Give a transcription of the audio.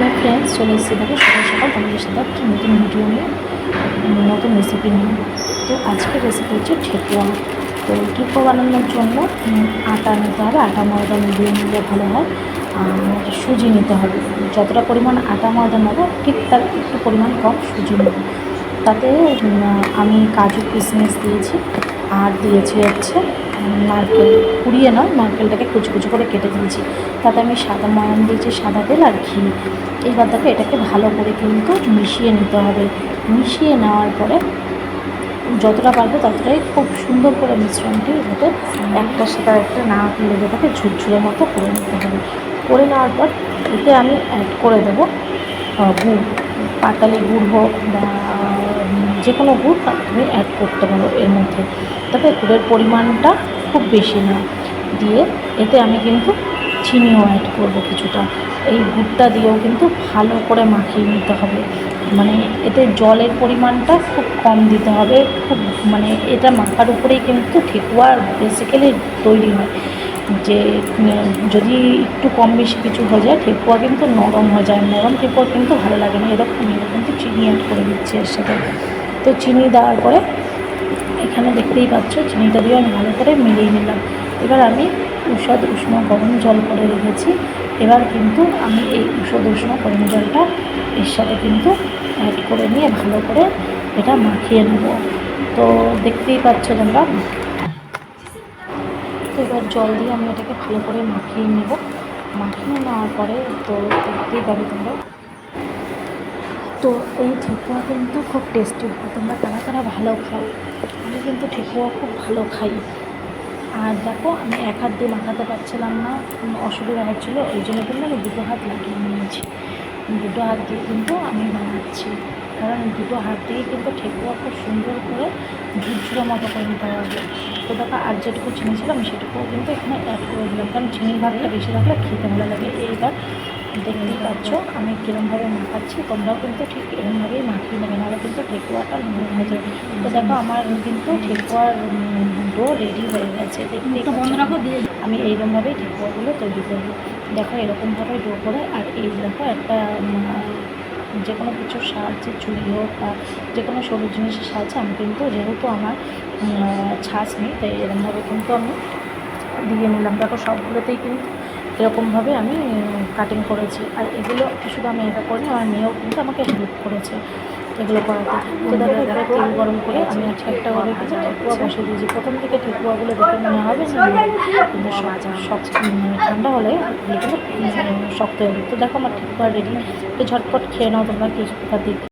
Hello friends চলে এসেছি দেখো, সকাল সকাল তোমাদের সাথে একটা নতুন ভিডিও নিয়ে নতুন রেসিপি নিয়ে। তো আজকের রেসিপি হচ্ছে ঠেকুয়া। তো ঠেকুয়া বানানোর জন্য আটা নিতে হবে, আটা, ময়দা মিলিয়ে নিলে ভালো হয়। আর সুজি নিতে হবে। যতটা পরিমাণ আটা, ময়দা নেব, ঠিক তার একটু পরিমাণ কম সুজি নেব। তাতে আমি কাজু কিশমিশ দিয়েছি, আর দিয়েছি হচ্ছে নারকেল কুড়িয়ে নয় নারকেলটাকে কুচু কুচু করে কেটে দিয়েছি। তাতে আমি সাদা ময়াম দিয়েছি, সাদা তেল আর ঘি। এইবার দেখো এটাকে ভালো করে কিন্তু মিশিয়ে নিতে হবে। মিশিয়ে নেওয়ার পরে যতটা পারবে ততটাই খুব সুন্দর করে মিশ্রণটি যাতে একটার সাথে একটা না লেগে থাকে ঝুরঝুরের মতো করে নিতে হবে। করে নেওয়ার পর এতে আমি অ্যাড করে দেবো গুড়, পাতালি গুড় হোক বা যে কোনো গুড় তুমি অ্যাড করতে পারো এর মধ্যে। তবে গুড়ের পরিমাণটা খুব বেশি না। দিয়ে এতে আমি কিন্তু চিনিও অ্যাড করব কিছুটা। এই গুড়টা দিয়েও কিন্তু ভালো করে মাখিয়ে নিতে হবে। মানে এতে জলের পরিমাণটা খুব কম দিতে হবে। খুব মানে এটা মাখার উপরেই কিন্তু ঠেকুয়া বেসিক্যালি তৈরি হয়। যে যদি একটু কম বেশি কিছু হয়ে যায়, ঠেকুয়া কিন্তু নরম হয়ে যায়। নরম ঠেকুয়া কিন্তু ভালো লাগে না। এরকম কিন্তু চিনি অ্যাড করে দিচ্ছি এর সাথে। তো চিনি দেওয়ার পরে এখানে দেখতেই পাচ্ছ, চিনিটা দিয়ে আমি ভালো করে মিলিয়ে নিলাম। এবার আমি উষদ উষ্ণ গরম জল করে রেখেছি। এবার কিন্তু আমি এই উষদ উষ্ণ গরম জলটা এর সাথে কিন্তু অ্যাড করে নিয়ে ভালো করে এটা মাখিয়ে নেব। তো দেখতেই পাচ্ছ তোমরা। তো এবার জল দিয়ে আমি এটাকে ভালো করে মাখিয়ে নেব। মাখিয়ে নেওয়ার পরে তো দেখতেই পাবে তোমরা। তো এই ঠেকুয়া কিন্তু খুব টেস্টি হয়। তোমরা কারা কারা ভালো খাও? আমি কিন্তু ঠেকুয়া খুব ভালো খাই। আর দেখো, আমি এক হাত দিয়ে মাখাতে পারছিলাম না অসুবিধা হচ্ছিল, ওই জন্য কিন্তু আমি দুটো হাত লাগিয়ে নিয়েছি। দুটো হাত দিয়ে কিন্তু আমি বানাচ্ছি। কারণ দুটো হাত দিয়ে কিন্তু ঠেকুয়া খুব সুন্দর করে ঝুরঝুরে মতো করে নিতে হবে। তো দেখো, আর যেটুকু চিনি ছিল, আমি সেটুকুও কিন্তু এখানে অ্যাড করে দিলাম। কারণ চিনির ভাগটা বেশি থাকলে খেতে ভালো লাগে। এইবার দেখতেই পাচ্ছ আমি কীরমভাবে মাখাচ্ছি তোমরাও কিন্তু ঠিক এরমভাবেই মাখিয়ে নেবে নাহলে কিন্তু ঠেকুয়াটা নরম হয়ে যাবে তো দেখো আমার কিন্তু ঠেকুয়ার ডো রেডি হয়ে গেছে দেখতেই বন্ধ রাখো দিয়ে আমি এইরকমভাবেই ঠেকুয়াগুলো তৈরি করব। দেখো এরকমভাবে ডো করে আর এই দেখো একটা যে কোনো কিছুর সাহায্যে চুরি হোক বা যে কোনো সরু জিনিসের সাহায্যে আমি কিন্তু যেহেতু আমার ছাঁচ নেই তাই এরকমভাবে কিন্তু আমি দিয়ে নিলাম। দেখো সবগুলোতেই কিন্তু এরকমভাবে আমি কাটিং করেছি। আর এগুলো শুধু আমি একা করিনি আমার মেয়েও কিন্তু আমাকে হেল্প করেছে এগুলো করাতে। তো দেখো এবারে তেল গরম করে আমি একটা একটা করে কিন্তু ঠেকুয়া বসিয়ে দিয়েছি। প্রথম থেকে ঠেকুয়াগুলো দেখে মনে হবে যে কিন্তু সব মানে ঠান্ডা হলে এগুলো কিন্তু শক্ত হয়ে যাবে। তো দেখো আমার ঠেকুয়া রেডি তো ঝটপট খেয়ে নাও তোমরা কিছু দিক